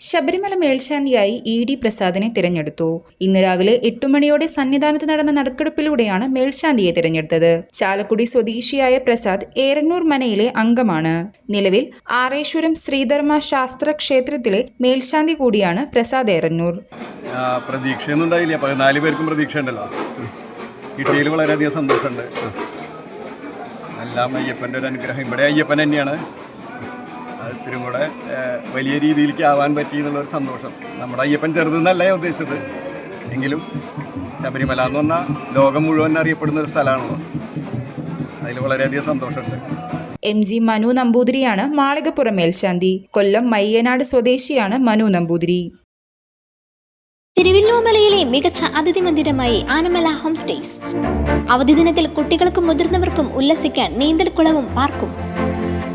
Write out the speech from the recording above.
ശബരിമല മേൽശാന്തിയായി E D പ്രസാദിനെ തിരഞ്ഞെടുത്തു. ഇന്ന് രാവിലെ എട്ടു മണിയോടെ സന്നിധാനത്ത് നടന്ന നറുക്കെടുപ്പിലൂടെയാണ് മേൽശാന്തിയെ തിരഞ്ഞെടുത്തത്. ചാലക്കുടി സ്വദേശിയായ പ്രസാദ് ഏറന്നൂർ മനയിലെ അംഗമാണ്. നിലവിൽ ആറേശ്വരം ശ്രീധർമ്മ ശാസ്ത്ര ക്ഷേത്രത്തിലെ മേൽശാന്തി കൂടിയാണ് പ്രസാദ് ഏറന്നൂർ. പ്രതീക്ഷയൊന്നും പേർക്കും പ്രതീക്ഷ ഉണ്ടല്ലോ സന്തോഷമുണ്ട്. എല്ലാം അയ്യപ്പന്റെ ഒരു അനുഗ്രഹം. ഇവിടെ അയ്യപ്പൻ തന്നെയാണ്. ഇത്തിരി കൂടെ വലിയ രീതിയിലേക്ക് ആവാൻ പറ്റി എന്നുള്ളൊരു സന്തോഷം. നമ്മുടെ അയ്യപ്പൻ ചെറുതെന്നല്ലേ ഉദ്ദേശിച്ചത്? എങ്കിലും ശബരിമല എന്ന് പറഞ്ഞാൽ ലോകം മുഴുവൻ അറിയപ്പെടുന്ന ഒരു സ്ഥലമാണല്ലോ. അതിൽ വളരെയധികം സന്തോഷമുണ്ട്. എം ജി മനു നമ്പൂതിരിയാണ് മാളികപ്പുറം മേൽശാന്തി കൊല്ലം മയ്യനാട് സ്വദേശിയാണ് മനു നമ്പൂതിരി. തിരുവല്ലോമലയിലെ മികച്ച അതിഥി മന്ദിരമായി ആനമല ഹോം സ്റ്റേസ്. അവധി ദിനത്തിൽ കുട്ടികൾക്കും മുതിർന്നവർക്കും ഉല്ലസിക്കാൻ നീന്തൽക്കുളവും പാർക്കും.